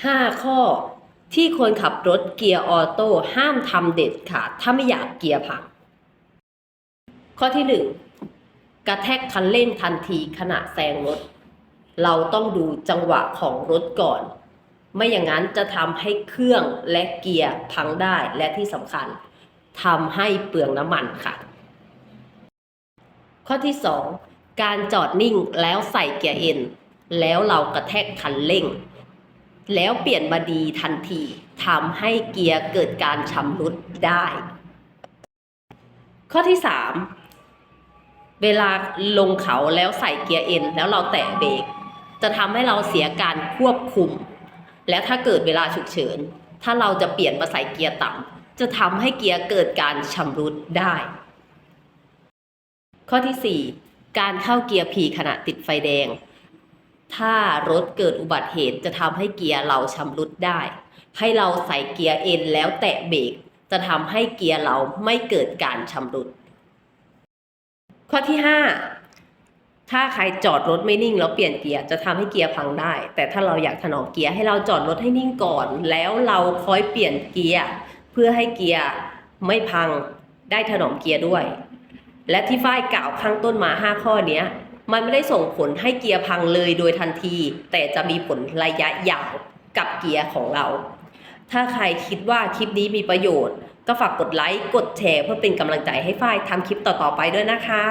5 ข้อที่คนขับรถเกียร์ออโต้ห้ามทำเด็ดขาดถ้าไม่อยากเกียร์พัง ข้อที่ 1 กระแทกคันเร่งทันทีขณะแซงรถ เราต้องดูจังหวะของรถก่อน ไม่อย่างนั้นจะทำให้เครื่องและเกียร์พังได้และที่สำคัญทำให้เปลืองน้ำมันค่ะ ข้อที่ 2 การจอดนิ่งแล้วใส่เกียร์เอ็นแล้วเรากระแทกคันเร่ง แล้วเปลี่ยนมาดีทันทีทำให้เกียร์เกิดการชำรุดได้ ข้อที่ 3 เวลาลงเขาแล้วใส่เกียร์เอ็นแล้วเราแตะเบรกจะทำให้เราเสียการควบคุม แล้วถ้าเกิดเวลาฉุกเฉิน ถ้าเราจะเปลี่ยนมาใส่เกียร์ต่ำจะทำให้เกียร์เกิดการชำรุดได้ ข้อที่ 4 การเข้าเกียร์ P ขณะติดไฟแดง ถ้ารถเกิดอุบัติเหตุจะทำให้เกียร์เราชำรุดได้ ให้เราใส่เกียร์ N แล้วแตะเบรกจะทำให้เกียร์เราไม่เกิดการชำรุด ข้อที่ 5 ถ้าใครจอดรถไม่นิ่งแล้วเปลี่ยนเกียร์จะทำให้เกียร์พังได้ แต่ถ้าเราอยากถนอมเกียร์ให้เราจอดรถให้นิ่งก่อน แล้วเราค่อยเปลี่ยนเกียร์เพื่อให้เกียร์ไม่พังได้ถนอมเกียร์ด้วย และที่ฝ้ายกล่าวข้างต้นมา 5 ข้อเนี้ย มันไม่ได้ส่งผลให้เกียร์พังเลยโดยทันที แต่จะมีผลระยะยาวกับเกียร์ของเรา ถ้าใครคิดว่าคลิปนี้มีประโยชน์ ก็ฝากกดไลค์ กดแชร์เพื่อเป็นกำลังใจให้ฝ้ายทำคลิปต่อๆไปด้วยนะคะ